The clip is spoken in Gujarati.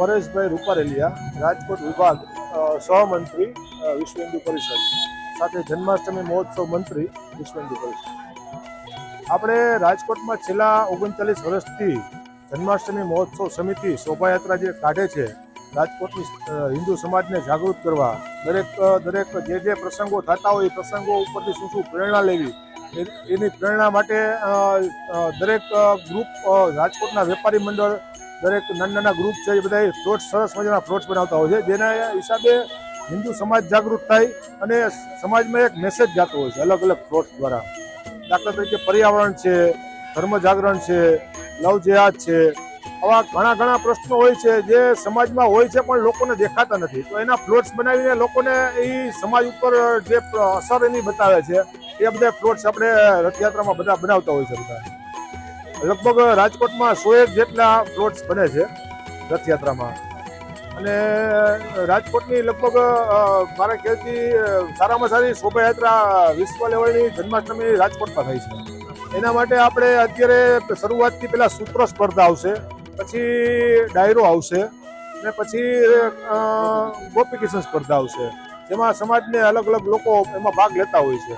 પરેશભાઈ રૂપારેલિયા, રાજકોટ વિભાગ સહમંત્રી વિશ્વેન્દુ વિશ્વ પરિષદ. સાથે જન્માષ્ટમી મહોત્સવ મંત્રી વિશ્વ હિન્દુ પરિષદ. આપણે રાજકોટમાં છેલ્લા ઓગણચાલીસ વર્ષથી જન્માષ્ટમી મહોત્સવ સમિતિ શોભાયાત્રા જે કાઢે છે, રાજકોટની હિન્દુ સમાજને જાગૃત કરવા, દરેક દરેક જે જે પ્રસંગો થતા હોય, એ પ્રસંગો ઉપરથી શું શું પ્રેરણા લેવી એની પ્રેરણા માટે દરેક ગ્રુપ રાજકોટના વેપારી મંડળ દરેક નાના નાના ગ્રુપ છે, એ બધા ફ્લોટ્સ સરસ મજાના ફ્લોટ્સ બનાવતા હોય છે, જેના હિસાબે હિન્દુ સમાજ જાગૃત થાય અને સમાજમાં એક મેસેજ જતો હોય છે, અલગ અલગ ફ્લોટ્સ દ્વારા. દાખલા તરીકે પર્યાવરણ છે, ધર્મ જાગરણ છે, લવ જેહાદ છે, આવા ઘણા ઘણા પ્રશ્નો હોય છે, જે સમાજમાં હોય છે, પણ લોકોને દેખાતા નથી. તો એના ફ્લોટ્સ બનાવીને લોકોને એ સમાજ ઉપર જે અસર એની બતાવે છે, એ બધા ફ્લોટ્સ આપણે રથયાત્રામાં બધા બનાવતા હોય છે બધા. લગભગ રાજકોટમાં સો એક જેટલા પ્લોટ્સ બને છે રથયાત્રામાં. અને રાજકોટની લગભગ મારે ખ્યાલથી સારામાં સારી શોભાયાત્રા વિશ્વ લેવલની જન્માષ્ટમી રાજકોટમાં થાય છે. એના માટે આપણે અત્યારે શરૂઆતથી પહેલાં સૂત્ર સ્પર્ધા આવશે પછી ડાયરો આવશે ને પછી અ, ગોપી કિશન સ્પર્ધા આવશે જેમાં સમાજને અલગ અલગ લોકો એમાં ભાગ લેતા હોય છે.